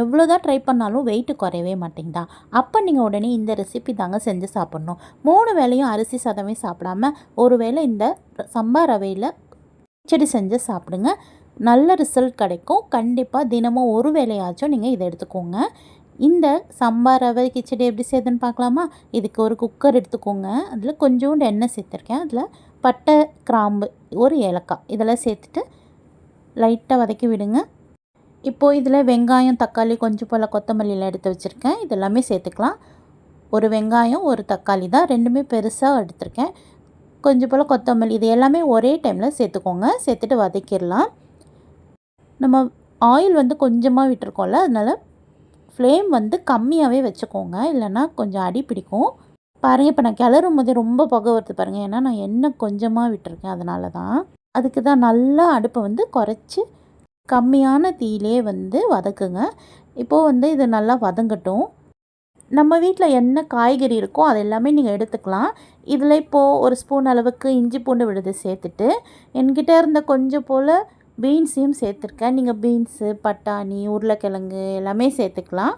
எவ்வளோ தான் ட்ரை பண்ணாலும் வெயிட்டு குறையவே மாட்டேங்குதா? அப்போ நீங்கள் உடனே இந்த ரெசிபி தாங்க செஞ்சு சாப்பிட்ணும். மூணு வேளையும் அரிசி சாதமே சாப்பிடாம ஒரு வேளை இந்த சம்பா ரவையில் கிச்சடி செஞ்சு சாப்பிடுங்க. நல்ல ரிசல்ட் கிடைக்கும். கண்டிப்பாக தினமும் ஒரு வேலையாச்சும் நீங்கள் இதை எடுத்துக்கோங்க. இந்த சம்பா ரவை கிச்சடி எப்படி செய்யுதுன்னு பார்க்கலாமா? இதுக்கு ஒரு குக்கர் எடுத்துக்கோங்க. அதில் கொஞ்சோண்டு எண்ணெய் சேர்த்துருக்கேன். அதில் பட்டை கிராம்பு ஒரு ஏலக்காய் இதெல்லாம் சேர்த்துட்டு லைட்டாக வதக்கி விடுங்க. இப்போது இதில் வெங்காயம் தக்காளி கொஞ்சம் போல் கொத்தமல்லியில் எடுத்து வச்சுருக்கேன். இதெல்லாமே சேர்த்துக்கலாம். ஒரு வெங்காயம் ஒரு தக்காளி தான் ரெண்டுமே பெருசாக எடுத்திருக்கேன். கொஞ்சம் போல் கொத்தமல்லி இது எல்லாமே ஒரே டைமில் சேர்த்துக்கோங்க. சேர்த்துட்டு வதக்கிடலாம். நம்ம ஆயில் வந்து கொஞ்சமாக விட்டுருக்கோம்ல அதனால் ஃப்ளேம் வந்து கம்மியாகவே வச்சுக்கோங்க. இல்லைன்னா கொஞ்சம் அடி பிடிக்கும். பாருங்கள் இப்போ நான் கிளறும் போதே ரொம்ப புகை வருது பாருங்கள் ஏன்னா நான் எண்ணெய் கொஞ்சமாக விட்டுருக்கேன் அதனால தான். அதுக்கு தான் நல்லா அடுப்பை வந்து குறைச்சி கம்மியான தீயிலே வந்து வதக்குங்க. இப்போது வந்து இது நல்லா வதங்கட்டும். நம்ம வீட்டில் என்ன காய்கறி இருக்கோ அது எல்லாமே நீங்கள் எடுத்துக்கலாம். இதில் இப்போது ஒரு ஸ்பூன் அளவுக்கு இஞ்சி பூண்டு விழுது சேர்த்துட்டு என்கிட்ட இருந்த கொஞ்சம் போல் பீன்ஸையும் சேர்த்துருக்கேன். நீங்கள் பீன்ஸு பட்டாணி உருளைக்கிழங்கு எல்லாமே சேர்த்துக்கலாம்.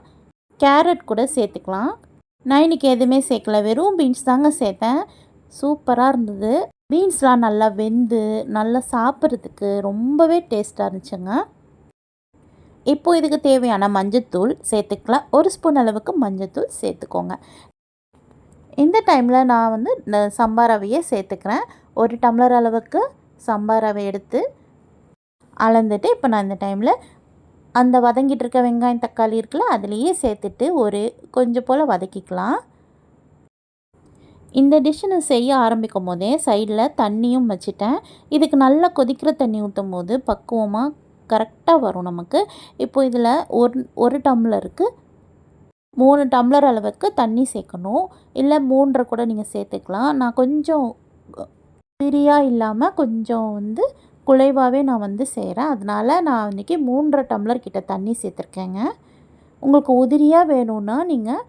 கேரட் கூட சேர்த்துக்கலாம். நான் இன்றைக்கி எதுவுமே சேர்க்கல. வெறும் பீன்ஸ் தாங்க சேர்த்தேன். சூப்பராக இருந்தது. பீன்ஸ்லாம் நல்லா வெந்து நல்லா சாப்பிட்றதுக்கு ரொம்பவே டேஸ்ட்டாக இருந்துச்சுங்க. இப்போது இதுக்கு தேவையான மஞ்சத்தூள் சேர்த்துக்கலாம். ஒரு ஸ்பூன் அளவுக்கு மஞ்சத்தூள் சேர்த்துக்கோங்க. இந்த டைமில் நான் வந்து இந்த சம்பா ரவையை சேர்த்துக்கிறேன். ஒரு டம்ளர் அளவுக்கு சம்பா ரவை எடுத்து அளந்துட்டு இப்போ நான் இந்த டைமில் அந்த வதங்கிட்டு இருக்க வெங்காயம் தக்காளி இருக்குல்ல அதுலேயே சேர்த்துட்டு ஒரு கொஞ்சம் போல் வதக்கிக்கலாம். இந்த டிஷ்ஷு நான் செய்ய ஆரம்பிக்கும் போதே சைடில் தண்ணியும் வச்சுட்டேன். இதுக்கு நல்லா கொதிக்கிற தண்ணி ஊற்றும் போது பக்குவமாக கரெக்டாக வரும் நமக்கு. இப்போ இதில் ஒரு ஒரு டம்ளருக்கு மூணு டம்ளர் அளவுக்கு தண்ணி சேர்க்கணும். இல்லை மூன்றரை கூட நீங்கள் சேர்த்துக்கலாம். நான் கொஞ்சம் பிரியாக இல்லாமல் கொஞ்சம் வந்து குலைவாகவே நான் வந்து செய்கிறேன் அதனால் நான் இன்றைக்கி மூன்றரை டம்ளர் கிட்ட தண்ணி சேர்த்துருக்கேங்க. உங்களுக்கு உதிரியாக வேணும்னா நீங்கள்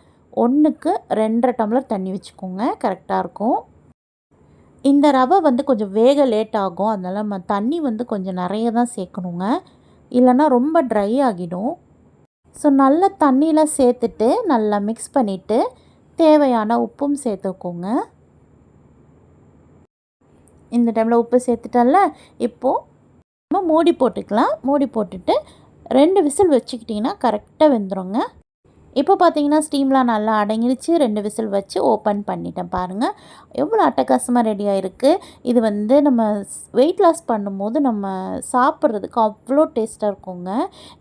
ஒன்றுக்கு ரெண்டரை டம்ளர் தண்ணி வச்சுக்கோங்க கரெக்டாக இருக்கும். இந்த ரவை வந்து கொஞ்சம் வேக லேட் ஆகும் அதனால் நம்ம தண்ணி வந்து கொஞ்சம் நிறைய தான் சேர்க்கணுங்க. இல்லைன்னா ரொம்ப ட்ரை ஆகிடும். ஸோ நல்ல தண்ணியில் சேர்த்துட்டு நல்லா மிக்ஸ் பண்ணிவிட்டு தேவையான உப்பும் சேர்த்துக்கோங்க. இந்த டைமில் உப்பு சேர்த்துட்டல இப்போது நம்ம மூடி போட்டுக்கலாம். மூடி போட்டுட்டு ரெண்டு விசில் வச்சுக்கிட்டிங்கன்னா கரெக்டாக வெந்துடுங்க இப்போ பார்த்தீங்கன்னா ஸ்டீம்லாம் நல்லா அடங்கிடுச்சு ரெண்டு விசில் வச்சு ஓப்பன் பண்ணிட்டேன் பாருங்கள் எவ்வளோ அட்டகாசமாக ரெடியாக இருக்குது இது வந்து நம்ம வெயிட் லாஸ் பண்ணும்போது நம்ம சாப்பிட்றதுக்கு அவ்வளோ டேஸ்ட்டாக இருக்குங்க.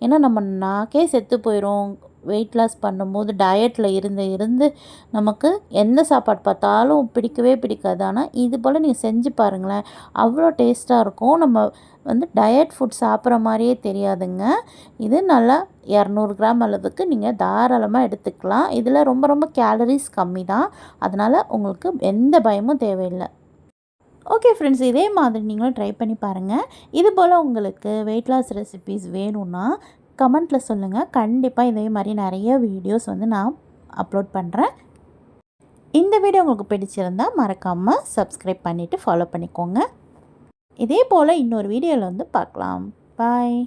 ஏன்னா நம்ம நாக்கே செத்து போயிடும் வெயிட் லாஸ் பண்ணும்போது டயட்டில் இருந்து இருந்து நமக்கு எந்த சாப்பாடு பார்த்தாலும் பிடிக்கவே பிடிக்காது. ஆனால் இது போல் நீங்கள் செஞ்சு பாருங்களேன். அவ்வளோ டேஸ்ட்டாக இருக்கும். நம்ம வந்து டயட் ஃபுட் சாப்பிட்ற மாதிரியே தெரியாதுங்க. இது நல்லா இரநூறு கிராம் அளவுக்கு நீங்கள் தாராளமாக எடுத்துக்கலாம். இதில் ரொம்ப ரொம்ப கேலரிஸ் கம்மி தான். அதனால் உங்களுக்கு எந்த பயமும் தேவையில்லை. ஓகே ஃப்ரெண்ட்ஸ் இதே மாதிரி நீங்களும் ட்ரை பண்ணி பாருங்கள் இது போல் உங்களுக்கு வெயிட் லாஸ் ரெசிபீஸ் வேணும்னா கமெண்ட்டில் சொல்லுங்கள் கண்டிப்பாக இதே மாதிரி நிறைய வீடியோஸ் வந்து நான் அப்லோட் பண்ணுறேன் இந்த வீடியோ உங்களுக்கு பிடிச்சிருந்தால் மறக்காமல் சப்ஸ்கிரைப் பண்ணிவிட்டு ஃபாலோ பண்ணிக்கோங்க. இதே போல் இன்னொரு வீடியோவில் வந்து பார்க்கலாம். பாய்